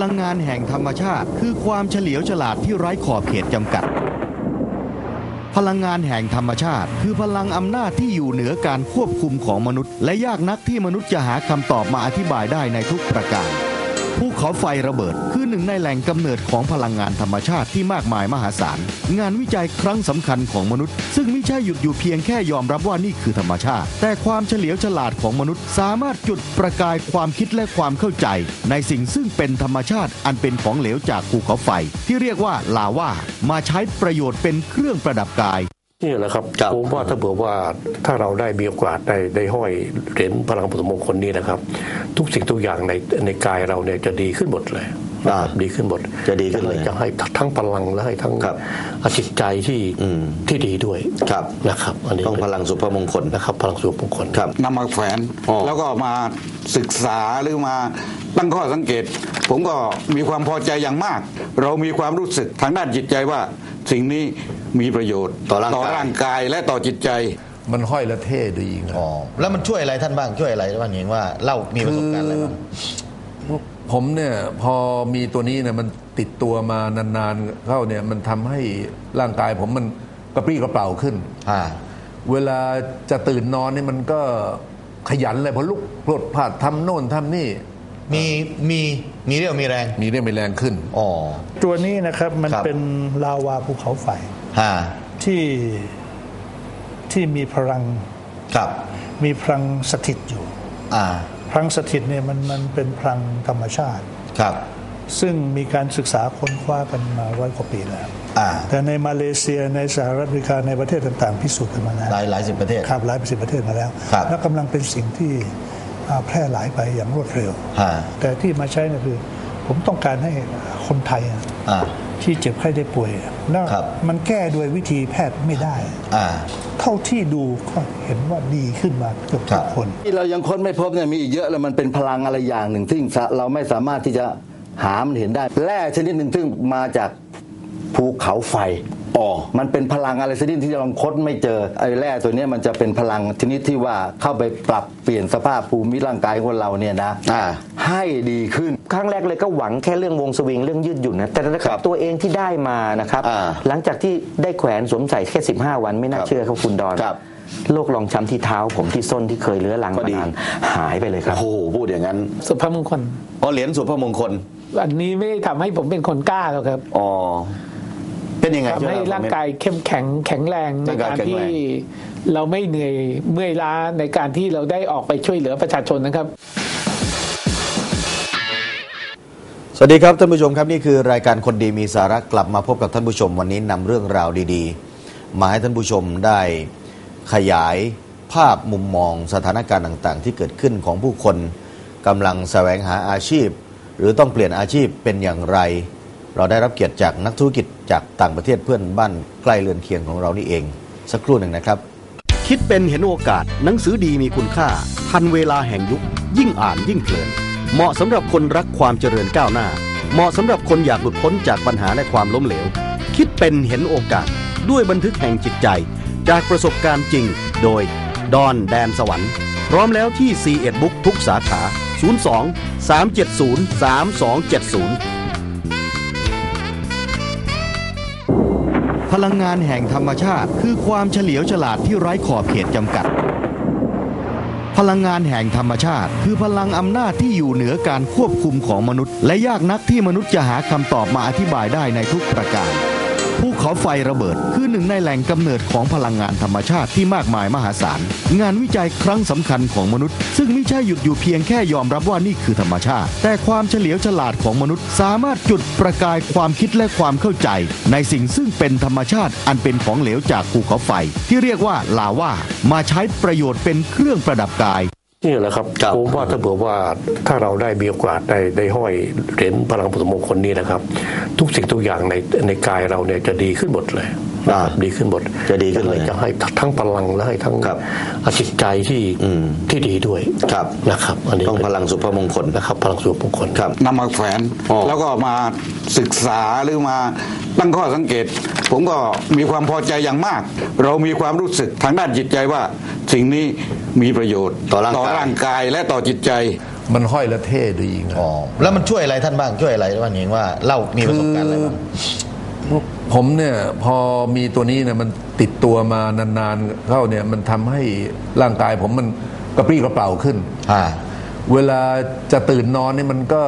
พลังงานแห่งธรรมชาติ คือความเฉลียวฉลาดที่ไร้ขอบเขตจำกัด พลังงานแห่งธรรมชาติ คือพลังอำนาจที่อยู่เหนือการควบคุมของมนุษย์ และยากนักที่มนุษย์จะหาคำตอบมาอธิบายได้ในทุกประการ ภูเขาไฟระเบิดคือหนึ่งในแหล่งกำเนิดของพลังงานธรรมชาติที่มากมายมหาศาล งานวิจัยครั้งสำคัญของมนุษย์ ซึ่งไม่ใช่หยุดอยู่เพียงแค่ยอมรับว่านี่คือธรรมชาติ แต่ความเฉลียวฉลาดของมนุษย์ สามารถจุดประกายความคิดและความเข้าใจ ในสิ่งซึ่งเป็นธรรมชาติอันเป็นของเหลวจากภูเขาไฟ ที่เรียกว่าลาวามาใช้ประโยชน์เป็นเครื่องประดับกาย นี่แหละครับครับผมว่าถ้าเผื่อว่าถ้าเราได้มีโอกาสได้ได้ห้อยเหรียญพลังปฐมมงคลนี้นะครับ ทุกสิ่งทุกอย่างในในกายเราเนี่ยจะดีขึ้นหมดเลยนะครับดีขึ้นหมดจะดีขึ้นเลยจะให้ทั้งพลังและให้ทั้งครับจิตใจที่อืม ที่ดีด้วยครับนะครับ อันนี้ต้องพลังสุภมงคล นะครับ พลังสุภมงคล ครับ นำมาแขวนอ๋อ แล้วก็มาศึกษาหรือมาตั้งข้อสังเกต ผมก็มีความพอใจอย่างมาก เรามีความรู้สึกทางด้านจิตใจว่า สิ่งนี้ มีประโยชน์ต่อร่างกายร่างกายและต่อจิตใจ มันห้อยและเท่ดีไงอ๋อแล้วมันช่วยอะไรท่านบ้างช่วยอะไรบ้างเห็นว่าเล่ามีประสบการณ์อะไรบ้าง ผมเนี่ยพอมีตัวนี้เนี่ยมันติดตัวมานานๆเข้าเนี่ยมันทำให้ร่างกายผมมันกระปรี้กระเปร่าขึ้น อ่า เวลาจะตื่นนอนนี่มันก็ขยันเลยพอลุกพลดพลาดทำโน่นทำนี่ มีมีมีเรี่ยวมีแรง มีเรี่ยวมีแรงขึ้นอ๋อตัวนี้นะครับมันครับเป็นลาวาภูเขาไฟฮะที่ที่มีพลังครับ มีพลังสถิตอยู่อ่าพลังสถิตเนี่ยมันมันเป็นพลังธรรมชาติครับ ซึ่งมีการศึกษาค้นคว้ากันมาร้อยกว่าปีแล้วอ่าแต่ในมาเลเซียในสหรัฐอเมริกาในประเทศต่าง ๆ พิสูจน์กันมาแล้วหลายหลายสิบประเทศครับหลายสิบประเทศมาแล้วครับและกำลังเป็นสิ่งที่อ่า แพร่หลายไปอย่างรวดเร็วฮะแต่ที่มาใช้เนี่ยคือ ผมต้องการให้คนไทยอะอ่าที่เจ็บไข้ได้ป่วย แล้วครับมันแก้ด้วยวิธีแพทย์ไม่ได้อ่าเท่าที่ดูก็เห็นว่าดีขึ้นมาเกือบครัทุบกคนที่เรายังค้นไม่พบเนี่ยมีอีกเยอะแล้วมันเป็นพลังอะไรอย่างหนึ่งซึ่งเราไม่สามารถที่จะหามันเห็นได้แร่ชนิดหนึ่งซึ่งมาจากภูเขาไฟ อ๋อมันเป็นพลังอะไรชนิดที่เราค้นไม่เจอไอ้แร่ตัวเนี้ยมันจะเป็นพลังชนิดที่ว่าเข้าไปปรับเปลี่ยนสภาพภูมิร่างกายของเราเนี่ยนะให้ดีขึ้นครั้งแรกเลยก็หวังแค่เรื่องวงสวิงเรื่องยืดหยุ่นนะแต่นะคครัรับบตัวเองที่ได้มานะครับอ่าหลังจากที่ได้แขวนสวมใส่แค่ 15 วันไม่น่าครับเชื่อครับคุณดอนครับโรครองช้ำที่เท้าผมที่ส้นที่เคยเลื้อรังก็มาดีนานหายไปเลยครับโอ้โหพูดอย่างนั้น สุภาพมงคลเพราะเหรียญสุภมงคล อันนี้ไม่ได้ทำให้ผมเป็นคนกล้าหรอกครับอ๋อ เป็นยังไงทำให้ช่วเล่ร่างฟักายเข้มแข็งแข็งแรงในร่างกายการแข็งที่แรงเราไม่เหนื่อยเมื่อยล้าในการที่เราได้ออกไปช่วยเหลือประชาชนนะครับ สวัสดีครับท่านผู้ชมครับนี่คือรายการคนดีมีสาระกลับมาพบกับท่านผู้ชม วันนี้นำเรื่องราวดีๆ มาให้ท่านผู้ชมได้ขยายภาพมุมมองสถานการณ์ต่างๆ ที่เกิดขึ้นของผู้คนกำลังแสวงหาอาชีพ หรือต้องเปลี่ยนอาชีพเป็นอย่างไร เราได้รับเกียรติจากนักธุรกิจจากต่างประเทศเพื่อนบ้านใกล้เรือนเคียงของเรานี่เอง สักครู่หนึ่งนะครับ คิดเป็นเห็นโอกาสหนังสือดีมีคุณค่า ทันเวลาแห่งยุค ยิ่งอ่านยิ่งเพลิน เหมาะสำหรับคนรักความเจริญก้าวหน้า เหมาะสำหรับคนอยากหลุดพ้นจากปัญหาและความล้มเหลว คิดเป็นเห็นโอกาส ด้วยบันทึกแห่งจิตใจ จากประสบการณ์จริง โดยดอนแดนสวรรค์ พร้อมแล้วที่ c ีเอ็ดบุ๊กทุกสาขา 02 370 3270 พลังงานแห่งธรรมชาติ คือความเฉลียวฉลาดที่ไร้ขอบเขตจำกัด พลังงานแห่งธรรมชาติ คือพลังอำนาจที่อยู่เหนือการควบคุมของมนุษย์ และยากนักที่มนุษย์จะหาคำตอบมาอธิบายได้ในทุกประการ ภูเขาไฟระเบิด คือหนึ่งในแหล่งกำเนิดของพลังงานธรรมชาติที่มากมายมหาศาล งานวิจัยครั้งสำคัญของมนุษย์ ซึ่งไม่ใช่หยุดอยู่เพียงแค่ยอมรับว่านี่คือธรรมชาติ แต่ความเฉลียวฉลาดของมนุษย์ สามารถจุดประกายความคิดและความเข้าใจ ในสิ่งซึ่งเป็นธรรมชาติอันเป็นของเหลวจากภูเขาไฟ ที่เรียกว่าลาวามาใช้ประโยชน์เป็นเครื่องประดับกาย นี่แหละครับครับ ผมว่าถ้าเผื่อว่าถ้าเราได้มีโอกาสได้ได้ห้อยเหรียญพลังปฐมมงคลนี้นะครับ ทุกสิ่งทุกอย่างในในกายเราเนี่ยจะดีขึ้นหมดเลยนะครับ ดีขึ้นหมดจะดีขึ้นเลยจะให้ทั้งพลังและให้ทั้งครับจิตใจที่อืมที่ดีด้วยครับนะครับ อันนี้ต้องพลังสุภมงคลนะครับ พลังสุภมงคลครับนำมาแขวนอ๋อแล้วก็มาศึกษาหรือมาตั้งข้อสังเกต ผมก็มีความพอใจอย่างมาก เรามีความรู้สึกทางด้านจิตใจว่าสิ่งนี้มีประโยชน์ต่อร่างกายร่างกายและต่อจิตใจมันห้อยและเท่ดีไงอ๋อแล้วมันช่วยอะไรท่านบ้างช่วยอะไรท่านเห็นว่าเล่ามีประสบการณ์อะไรบ้าง ผมเนี่ยพอมีตัวนี้เนี่ยมันติดตัวมานานๆเข้าเนี่ยมันทำให้ร่างกายผมมันกระปรี้กระเป๋าขึ้น อ่า เวลาจะตื่นนอนนี่มันก็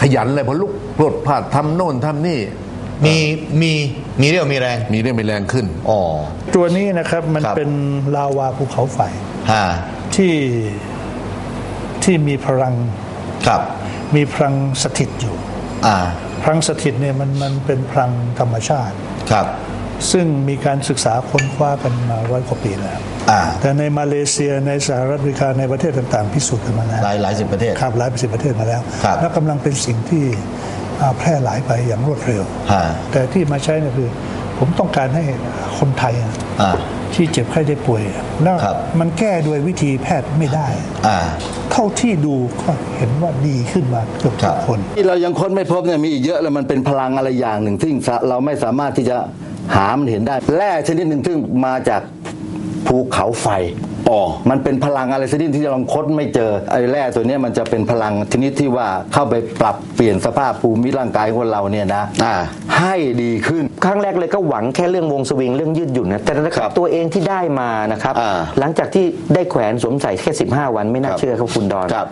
ขยันเลยเพราะลุกพลดพลาดทำโน่นทำนี่ มีมีมีเรี่ยวมีแรงมีเรื่องมีแรงขึ้น อ๋อ ตัวนี้นะครับมันครับ เป็นลาวาภูเขาไฟฮ่าที่ที่มีพลังครับ มีพลังสถิตอยู่ อ่า พลังสถิตเนี่ยมันมันเป็นพลังธรรมชาติ ครับ ซึ่งมีการศึกษาค้นคว้ากันมาร้อยกว่าปีแล้ว อ่า แต่ในมาเลเซียในสหรัฐอเมริกาในประเทศต่างๆ พิสูจน์กันมาแล้วหลายหลายสิบประเทศ ครับหลายสิบประเทศมาแล้ว ครับ และกำลังเป็นสิ่งที่อ่าแพร่หลายไปอย่างรวดเร็ว ฮะแต่ที่มาใช้เนี่ยคือ ผมต้องการให้คนไทยอะอ่าที่เจ็บไข้ได้ป่วยอะแล้วครับมันแก้ด้วยวิธีแพทย์ไม่ได้อ่าเท่าที่ดูก็เห็นว่าดีขึ้นมาเกือบครัทุบกคนที่เรายังค้นไม่พบเนี่ยมีอีกเยอะแล้วมันเป็นพลังอะไรอย่างหนึ่งซึ่งเราไม่สามารถที่จะหามันเห็นได้แร่ชนิดหนึ่งซึ่งมาจากภูเขาไฟ อ๋อมันเป็นพลังอะไรชนิดที่เราค้นไม่เจอไอ้แร่ตัวเนี้ยมันจะเป็นพลังชนิดที่ว่าเข้าไปปรับเปลี่ยนสภาพภูมิร่างกายของเราเนี่ยนะอ่าให้ดีขึ้นครั้งแรกเลยก็หวังแค่เรื่องวงสวิงเรื่องยืดหยุ่นนะแต่นะคครัรับบตัวเองที่ได้มานะครับอ่าหลังจากที่ได้แขวนสวมใส่แค่ 15 วันไม่น่าครับเชื่อครับคุณดอนครับ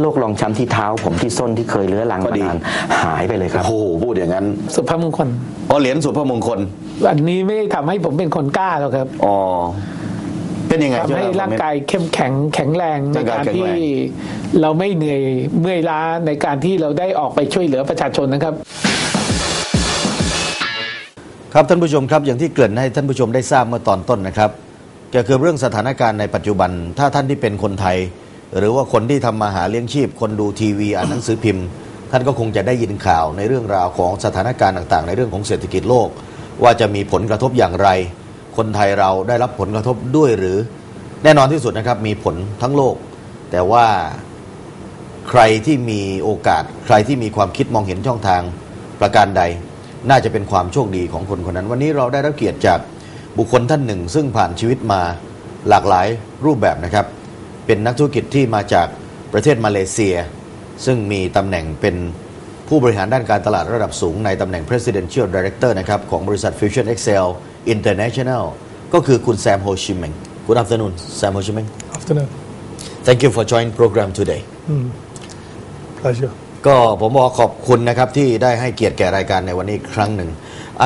โรครองช้ำที่เท้าผมที่ส้นที่เคยเลื้อรังก็มาดีนานหายไปเลยครับโอ้โหพูดอย่างนั้น สุภาพมงคลเพราะเหรียญสุภมงคลอันนี้ไม่ได้ทำให้ผมเป็นคนกล้าหรอกครับอ๋อ เป็นยังไงทำช่วยให้เล่ร่างกายเข้มแข็งแข็งแรงในร่างกายการแข็งที่แรงเราไม่เหนื่อยเมื่อยล้าในการที่เราได้ออกไปช่วยเหลือประชาชนนะครับ ครับท่านผู้ชมครับอย่างที่เกริ่นให้ท่านผู้ชมได้ทราบเมื่อตอนต้นนะครับเกี่ยวกับเรื่องสถานการณ์ในปัจจุบัน ถ้าท่านที่เป็นคนไทย หรือว่าคนที่ทำมาหาเลี้ยงชีพ คนดูทีวีอ่านหนังสือพิมพ์ ท่านก็คงจะได้ยินข่าวในเรื่องราวของสถานการณ์ต่างๆ ในเรื่องของเศรษฐกิจโลก ว่าจะมีผลกระทบอย่างไร คนไทยเราได้รับผลกระทบด้วยหรือ แน่นอนที่สุดนะครับมีผลทั้งโลก แต่ว่าใครที่มีโอกาส ใครที่มีความคิดมองเห็นช่องทางประการใด น่าจะเป็นความโชคดีของคนคนนั้น วันนี้เราได้รับเกียรติจากบุคคลท่านหนึ่ง ซึ่งผ่านชีวิตมาหลากหลายรูปแบบนะครับ เป็นนักธุรกิจที่มาจากประเทศมาเลเซีย ซึ่งมีตำแหน่งเป็นผู้บริหารด้านการตลาดระดับสูงในตำแหน่ง Presidential Director นะครับของบริษัท Fusion Excel International ก็คือคุณแซมโฮชิเมง Good afternoon Sam Ho Chi Minh afternoon Thank you for joining program today pleasure ก็ผมบอกขอบคุณนะครับที่ได้ให้เกียรติแก่รายการในวันนี้อีกครั้งหนึ่ง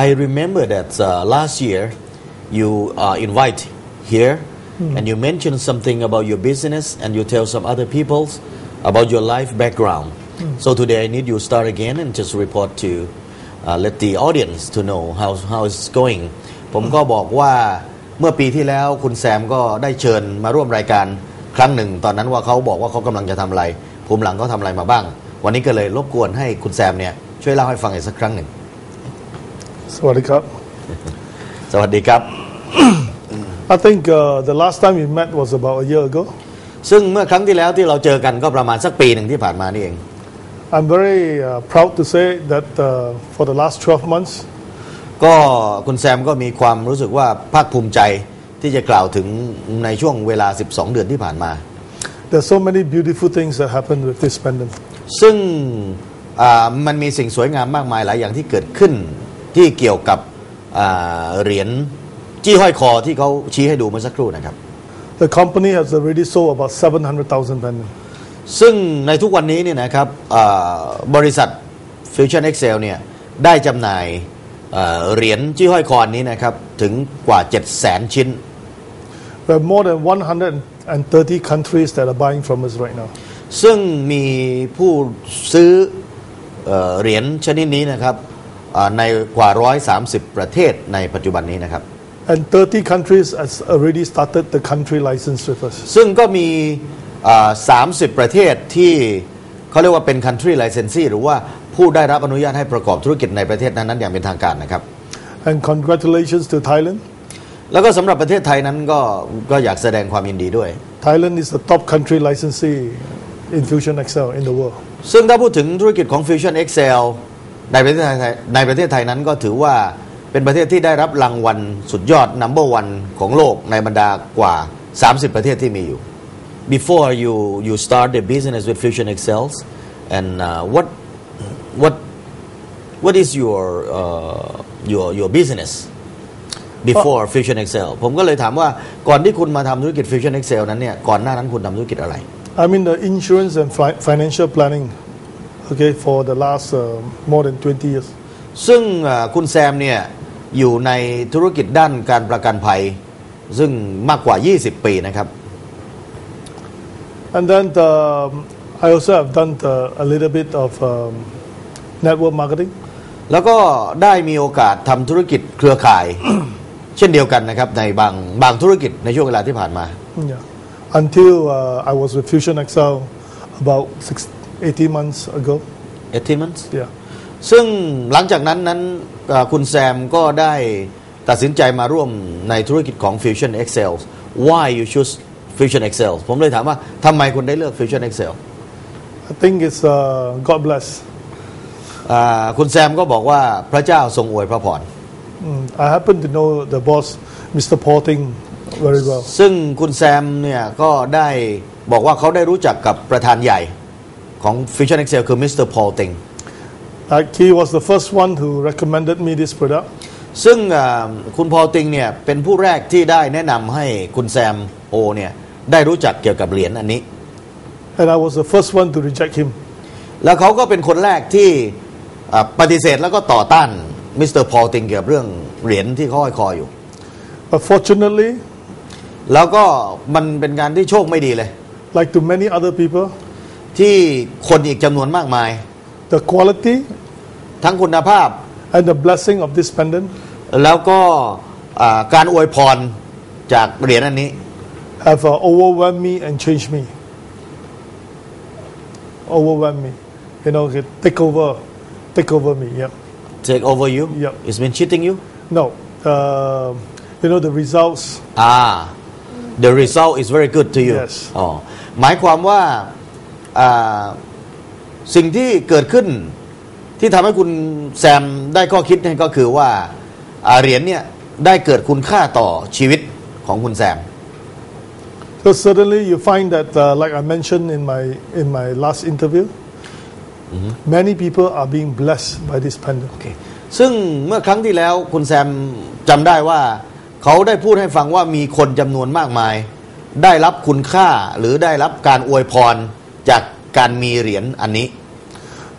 I remember that uh, last year you uh, invite here and you mentioned something about your business and you tell some other people about your life background so today I need you start again and just report to uh, let the audience to know how how it's going ผมก็บอกว่าเมื่อปีที่แล้วคุณแซมก็ได้เชิญมาร่วมรายการครั้งหนึ่ง ตอนนั้นว่าเขาบอกว่าเขากำลังจะทำอะไร ภูมิหลังเขาทำอะไรมาบ้าง วันนี้ก็เลยรบกวนให้คุณแซมเนี่ยช่วยเล่าให้ฟังอีกสักครั้งหนึ่ง สวัสดีครับ สวัสดีครับ I think uh, the last time we met was about a year ago ซึ่งเมื่อครั้งที่แล้วที่เราเจอกันก็ประมาณสักปีหนึ่งที่ผ่านมานี่เอง I'm very uh, proud to say that uh, for the last 12 months ก็คุณแซมก็มีความรู้สึกว่าภาคภูมิใจที่จะกล่าวถึงในช่วงเวลา 12 เดือนที่ผ่านมา there's so many beautiful things that happened with this pandemic ซึ่งอ่ามันมีสิ่งสวยงามมากมายหลายอย่างที่เกิดขึ้นที่เกี่ยวกับอ่าเหรียญจี้ห้อยคอที่เขาชี้ให้ดูเมื่อสักครู่นะครับ the company has already sold about 700,000 pendants ซึ่งในทุกวันนี้เนี่ยนะครับอ่าบริษัท Fusion Excel เนี่ยได้จำหน่าย เอ่อเหรียญจี้ห้อยคอนี้นะครับถึงกว่า 7 0 0 0 0ชิ้น we have more than 130 countries that are buying from us right now ซึ่งมีผู้ซื้อเอ่อเหรียญชนิดนี้นะครับอ่าในกว่า 130 ประเทศในปัจจุบันนี้นะครับ and 30 countries has already started the country license with us ซึ่งก็มีอ่า30 ประเทศที่เขาเรียกว่าเป็น country licensee หรือว่า ผู้ได้รับอนุญาตให้ประกอบธุรกิจในประเทศนั้นๆอย่างเป็นทางการนะครับ and congratulations to Thailand แล้วก็สำหรับประเทศไทยนั้นก็ก็อยากแสดงความยินดีด้วย Thailand is the top country licensee in Fusion Excel in the world ซึ่งถ้าพูดถึงธุรกิจของ Fusion Excel ในประเทศไทยในประเทศไทยนั้นก็ถือว่าเป็นประเทศที่ได้รับรางวัลสุดยอด Number One ของโลกในบรรดากว่า 30 ประเทศที่มีอยู่ before you you start the business with Fusion Excels and uh, what what what is your uh, your your business before Fusion Excel ผมก็เลยถามว่าก่อนที่คุณมาทำธุรกิจ Fusion Excel นั้นเนี่ยก่อนหน้านั้นคุณทำธุรกิจอะไร I'm in the insurance and fi- financial planning, okay, for the last uh, more than 20 years. ซึ่งเอ่อคุณแซมเนี่ยอยู่ในธุรกิจด้านการประกันภัย ซึ่งมากกว่า 20 ปีนะครับ And then um, I also have done the, a little bit of um, network marketing. แล้วก็ได้มีโอกาสทำธุรกิจเครือข่าย เช่นเดียวกันนะครับ ในบางบางธุรกิจในช่วงเวลาที่ผ่านมา Yeah. Until uh, I was with Fusion Excel about six, 18 months ago. 18 months Yeah. ซึ่งหลังจากนั้นนั้นเอ่อคุณแซมก็ได้ตัดสินใจมาร่วมในธุรกิจของ Fusion Excel why you choose Fusion Excel ผมเลยถามว่าทำไมคุณได้เลือก Fusion Excel I think it's uh, God bless. อ่าคุณแซมก็บอกว่าพระเจ้าทรงอวยพระพร Mm, I happen to know the boss, Mr. Porting, very well. ซึ่งคุณแซมเนี่ยก็ได้บอกว่าเขาได้รู้จักกับประธานใหญ่ของ Fusion Excel คือ Mr. Paul Ting Like he was the first one who recommended me this product. ซึ่งอ่าคุณพอลติงเนี่ยเป็นผู้แรกที่ได้แนะนำให้คุณแซมโอเนี่ยได้รู้จักเกี่ยวกับเหรียญอันนี้ And I was the first one to reject him. แล้วเขาก็เป็นคนแรกที่อ่า ปฏิเสธแล้วก็ต่อต้านมิสเตอร์พอลติงเกี่ยวกับเรื่องเหรียญที่เขาห้อยคออยู่ But fortunately, แล้วก็มันเป็นการที่โชคไม่ดีเลย like to many other people, ที่คนอีกจำนวนมากมาย the quality ทั้งคุณภาพ and the blessing of this pendant แล้วก็อ่าการอวยพรจากเหรียญอันนี้ have uh, overwhelmed me and changed me. Overwhelmed me. You know, it take over, take over me. Yeah. take over you Yep. it's been cheating you No, uh, you know the results. อ่า the result is very good to you Yes. อ๋อหมายความว่าอ่าสิ่งที่เกิดขึ้นที่ทำให้คุณแซมได้ข้อคิดเนี่ยก็คือว่าอ่าเหรียญเนี่ยได้เกิดคุณค่าต่อชีวิตของคุณแซม So certainly you find that, uh, like I mentioned in my in my last interview, many people are being blessed by this pendant. ซึ่งเมื่อครั้งที่แล้วคุณแซมจำได้ว่า เขาได้พูดให้ฟังว่ามีคนจำนวนมากมาย ได้รับคุณค่าหรือได้รับการอวยพรจากการมีเหรียญอันนี้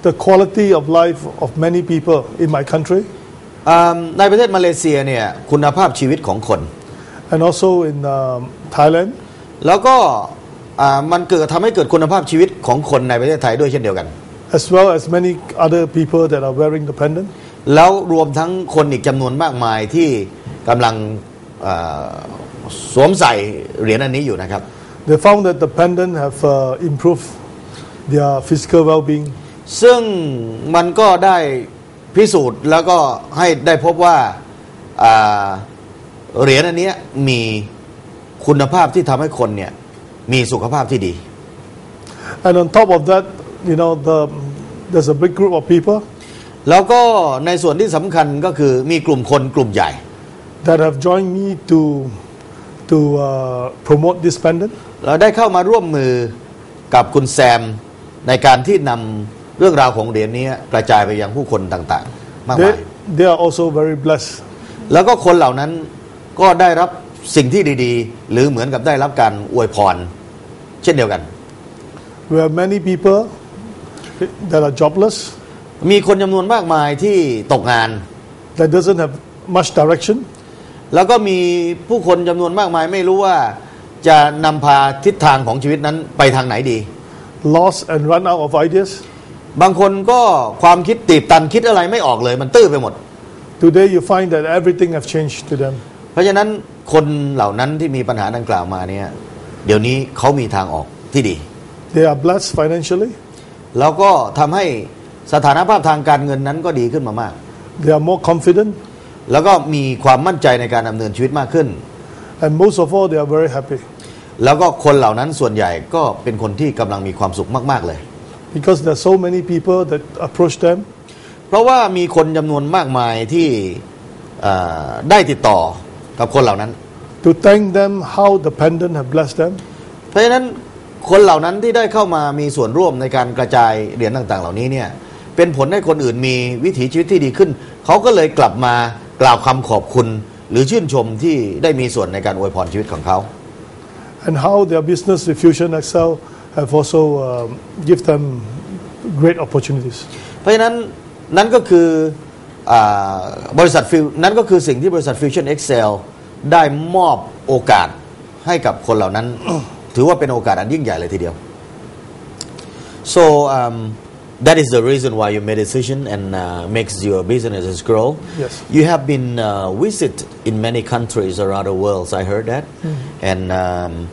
The quality of life of many people in my country อ่าในประเทศมาเลเซียเนี่ยคุณภาพชีวิตของคน and also in um, Thailand แล้วก็อ่ามันเกิดทำให้เกิดคุณภาพชีวิตของคนในประเทศไทยด้วยเช่นเดียวกัน as well as many other people that are wearing the pendant. แล้วรวมทั้งคนอีกจำนวนมากมายที่กำลังอ่าสวมใส่เหรียญอันนี้อยู่นะครับ They found that the pendant have uh, improved their physical well-being ซึ่งมันก็ได้พิสูจน์แล้วก็ให้ได้พบว่าอ่าเหรียญอันเนี้ยมีคุณภาพที่ทำให้คนเนี่ยมีสุขภาพที่ดี and on top of that you know the there's a big group of people แล้วก็ในส่วนที่สำคัญก็คือมีกลุ่มคนกลุ่มใหญ่ that have joined me to to uh, promote this pendant เราได้เข้ามาร่วมมือกับคุณแซมในการที่นำเรื่องราวของเหรียญนี้กระจายไปยังผู้คนต่างๆ มากมาย they, they are also very blessed แล้วก็คนเหล่านั้นก็ได้รับสิ่งที่ดีๆ หรือเหมือนกับได้รับการอวยพร เช่นเดียวกัน we have many people that are jobless มีคนจำนวนมากมายที่ตกงาน that doesn't have much direction แล้วก็มีผู้คนจำนวนมากมายไม่รู้ว่าจะนำพาทิศทางของชีวิตนั้นไปทางไหนดี lost and run out of ideas บางคนก็ความคิดตีบตันคิดอะไรไม่ออกเลยมันตื้อไปหมด today you find that everything have changed to them เพราะฉะนั้นคนเหล่านั้นที่มีปัญหาดังกล่าวมาเนี่ยเดี๋ยวนี้เขามีทางออกที่ดี they are blessed financially แล้วก็ทำให้สถานภาพทางการเงินนั้นก็ดีขึ้นมามาก they are more confident แล้วก็มีความมั่นใจในการดำเนินชีวิตมากขึ้น and most of all they are very happy แล้วก็คนเหล่านั้นส่วนใหญ่ก็เป็นคนที่กำลังมีความสุขมาก ๆ เลย because there are so many people that approach them เพราะว่ามีคนจำนวนมากมายที่เอ่อได้ติดต่อกับคนเหล่านั้น to thank them how the pendant have blessed them เพราะฉะนั้น คนเหล่านั้นที่ได้เข้ามามีส่วนร่วมในการกระจายเหรียญต่าง ๆ เหล่านี้เนี่ยเป็นผลให้คนอื่นมีวิถีชีวิตที่ดีขึ้น เขาก็เลยกลับมากล่าวคำขอบคุณ หรือชื่นชมที่ได้มีส่วนในการอวยพรชีวิตของเขา and how their business with Fusion Excel have also um, give them great opportunities. เพราะฉะนั้นนั่นก็คือออาบริษัทฟิวนั่นก็คือสิ่งที่บริษัท Fusion Excel ได้มอบโอกาสให้กับคนเหล่านั้น ถือว่าเป็นโอกาสอันยิ่งใหญ่เลยทีเดียว so um, that is the reason why you made a decision and uh, makes your businesses grow Yes. you have been uh, visit in many countries around the world I heard that and um,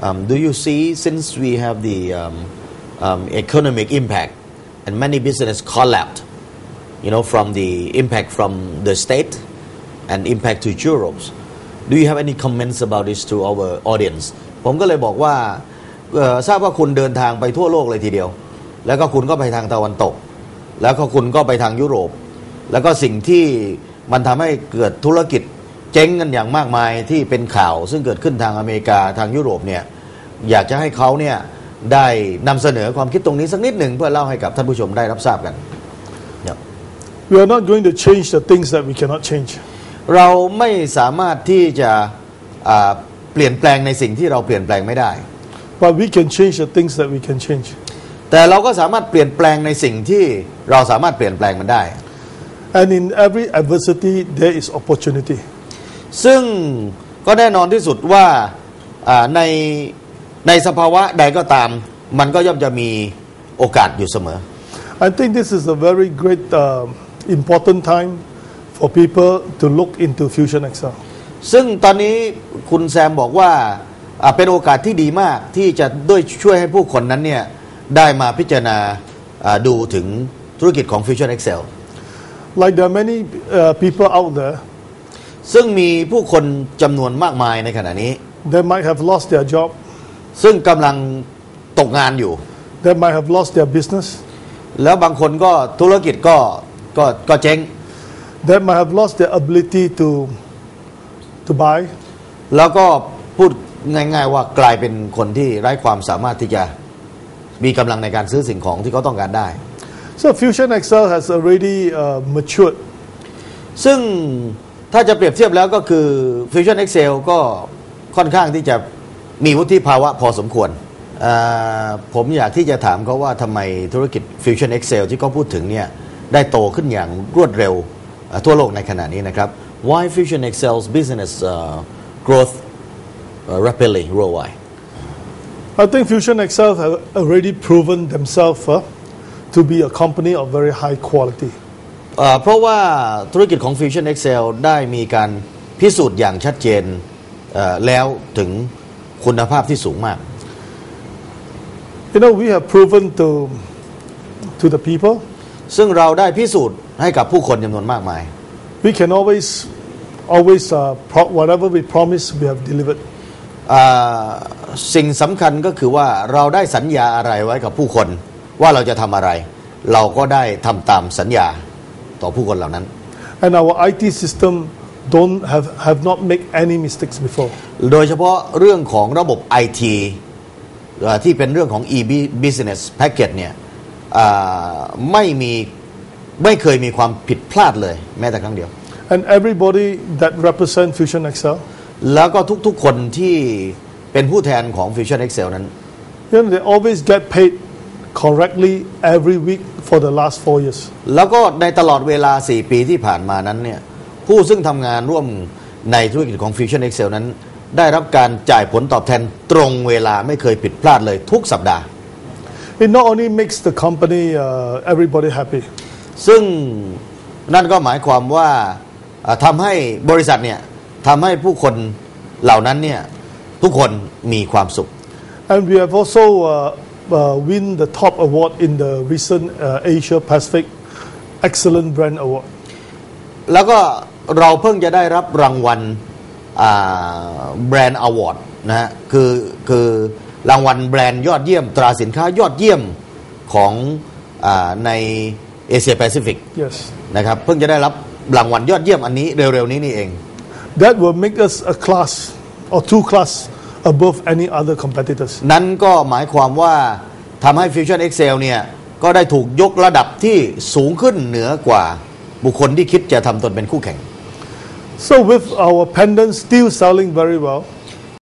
um, do you see since we have the um, um, economic impact and many business collapsed you know from the impact from the state and impact to Europe do you have any comments about this to our audience ผมก็เลยบอกว่าเอ่อทราบว่าคุณเดินทางไปทั่วโลกเลยทีเดียว แล้วก็คุณก็ไปทางตะวันตก แล้วก็คุณก็ไปทางยุโรป แล้วก็สิ่งที่มันทำให้เกิดธุรกิจเจ๊งกันอย่างมากมายที่เป็นข่าว ซึ่งเกิดขึ้นทางอเมริกาทางยุโรปเนี่ยอยากจะให้เขาเนี่ยได้นำเสนอความคิดตรงนี้สักนิดหนึ่งเพื่อเล่าให้กับท่านผู้ชมได้รับทราบกัน Yep. We are not going to change the things that we cannot change. เราไม่สามารถที่จะอ่า เปลี่ยนแปลงในสิ่งที่เราเปลี่ยนแปลงไม่ได้ But we can change the things that we can change. แต่เราก็สามารถเปลี่ยนแปลงในสิ่งที่เราสามารถเปลี่ยนแปลงมันได้ And in every adversity, there is opportunity. ซึ่งก็แน่นอนที่สุดว่าอ่าในในสภาวะใดก็ตาม มันก็ย่อมจะมีโอกาสอยู่เสมอ I think this is a very great, um, important time for people to look into Fusion Excel. ซึ่งตอนนี้คุณแซมบอกว่าอ่าเป็นโอกาสที่ดีมากที่จะด้วยช่วยให้ผู้คนนั้นเนี่ยได้มาพิจารณาอ่าดูถึงธุรกิจของ Fusion Excel Like there are many uh, people out there ซึ่งมีผู้คนจำนวนมากมายในขณะนี้ that might have lost their job, ซึ่งกำลังตกงานอยู่ that might have lost their business, แล้วบางคนก็ธุรกิจก็ก็ก็เจ๊ง that might have lost their ability to to buy, แล้วก็พูดง่าย ๆ ว่ากลายเป็นคนที่ไร้ความสามารถที่จะมีกำลังในการซื้อสิ่งของที่เขาต้องการได้ So Fusion Excel has already uh, matured. ซึ่งถ้าจะเปรียบเทียบแล้วก็คือ Fusion Excel ก็ค่อนข้างที่จะมีวุฒิภาวะพอสมควรอ่าผมอยากที่จะถามเขาว่าทำไมธุรกิจ Fusion Excel ที่เขาพูดถึงเนี่ยได้โตขึ้นอย่างรวดเร็วอ่าทั่วโลกในขณะนี้นะครับ Why Fusion Excel's business uh, growth uh, rapidly worldwide I think Fusion Excel have already proven themselves uh, to be a company of very high quality. เอ่อเพราะว่าธุรกิจของ Fusion Excel ได้มีการพิสูจน์อย่างชัดเจนเอ่อแล้วถึงคุณภาพที่สูงมาก You know, we have proven to to the people ซึ่งเราได้พิสูจน์ให้กับผู้คนจำนวนมากมาย we can always always uh, pro- whatever we promise we have delivered. อ่าสิ่งสำคัญก็คือว่าเราได้สัญญาอะไรไว้กับผู้คน ว่าเราจะทำอะไร เราก็ได้ทำตามสัญญาต่อผู้คนเหล่านั้น And our IT system don't have, have not made any mistakes before. โดยเฉพาะเรื่องของระบบ IT เอ่อที่เป็นเรื่องของ e-business package เนี่ยอ่าไม่มีไม่เคยมีความผิดพลาดเลยแม้แต่ครั้งเดียว And everybody that represent Fusion Excel, แล้วก็ทุกๆคนที่เป็นผู้แทนของ Fusion Excel นั้น you know, they always get paid correctly every week for the last four years. แล้วก็ในตลอดเวลา 4 ปีที่ผ่านมานั้นเนี่ยผู้ซึ่งทำงานร่วมในธุรกิจของ Fusion Excel นั้น ได้รับการจ่ายผลตอบแทนตรงเวลาไม่เคยผิดพลาดเลยทุกสัปดาห์ It not only makes the company, uh, everybody happy, ซึ่งนั่นก็หมายความว่าอ่า ทำให้บริษัทเนี่ยทำให้ผู้คนเหล่านั้นเนี่ยทุกคนมีความสุข and we have also uh, uh, win the top award in the recent uh, Asia Pacific Excellent Brand Award. แล้วก็เราเพิ่งจะได้รับรางวัลแบรนด์อวอร์ดนะฮะคือคือรางวัลแบรนด์ยอดเยี่ยม ตราสินค้ายอดเยี่ยมของอาในเอเชียแปซิฟิก Yes. นะครับเพิ่งจะได้รับ รางวัลยอดเยี่ยมอันนี้เร็วๆนี้นี่เอง That will make us a class or two class above any other competitors. นั่นก็หมายความว่าทำให้ Fusion Excel เนี่ย ก็ได้ถูกยกระดับที่สูงขึ้นเหนือกว่าบุคคลที่คิดจะทำตนเป็นคู่แข่ง So with our pendant still selling very well,